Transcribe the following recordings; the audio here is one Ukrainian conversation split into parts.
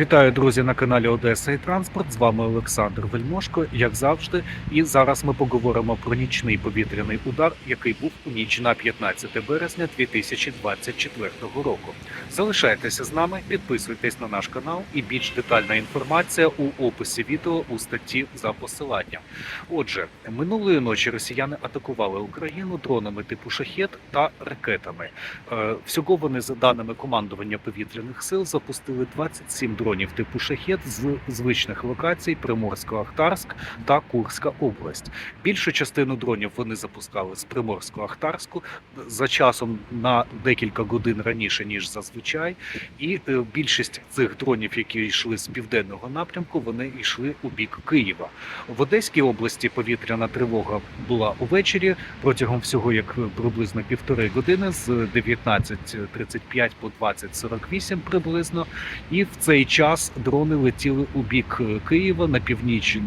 Вітаю, друзі, на каналі Одеса і Транспорт. З вами Олександр Вельмошко, як завжди. І зараз ми поговоримо про нічний повітряний удар, який був у ніч на 15 березня 2024 року. Залишайтеся з нами, підписуйтесь на наш канал і більш детальна інформація у описі відео у статті за посиланням. Отже, минулої ночі росіяни атакували Україну дронами типу шахет та ракетами. Е, Всього вони, за даними командування повітряних сил, запустили 27 дронів типу шахет з звичних локацій Приморсько-Ахтарськ та Курська область. Більшу частину дронів вони запускали з Приморсько-Ахтарську за часом на декілька годин раніше ніж зазвичай. І е, більшість цих дронів, які йшли з південного напрямку, вони йшли у бік Києва. В Одеській області повітряна тривога була увечері протягом всього як приблизно півтори години з 19.35 по 20.48 приблизно. І в цей час дрони летіли у бік е, Києва на північ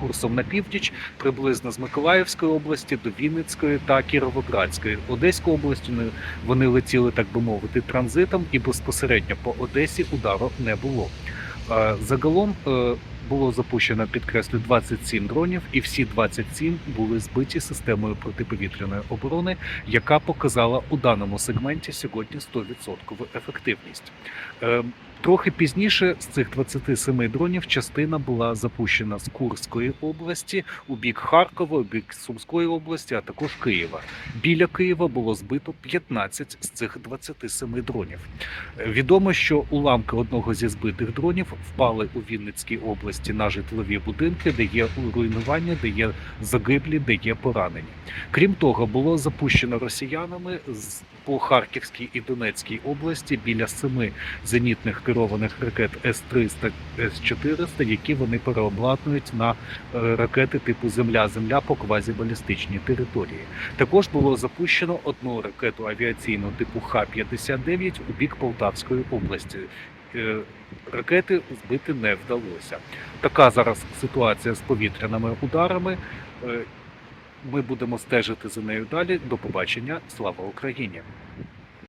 курсом на північ, приблизно з Миколаївської області до Вінницької та Кіровоградської. Одеську область вони- летіли, так би мовити, транзитом, і безпосередньо по Одесі удару не було. Загалом е, було запущено, підкреслю, 27 дронів, і всі 27 були збиті системою протиповітряної оборони, яка показала у даному сегменті сьогодні 100% ефективність. Трохи пізніше з цих 27 дронів частина була запущена з Курської області у бік Харкова, у бік Сумської області, а також Києва. Біля Києва було збито 15 з цих 27 дронів. Відомо, що уламки одного зі збитих дронів впали у Вінницькій області на житлові будинки, де є руйнування, де є загиблі, де є поранені. Крім того, було запущено росіянами з по Харківській і Донецькій області біля семи зенітних керованих ракет С-300, С-400, які вони переобладнують на е, ракети типу Земля-Земля по квазібалістичній території. Також було запущено одну ракету авіаційного типу Х-59 у бік Полтавської області. Е, Ракети збити не вдалося. Така зараз ситуація з повітряними ударами. Ми будемо стежити за нею далі. До побачення. Слава Україні!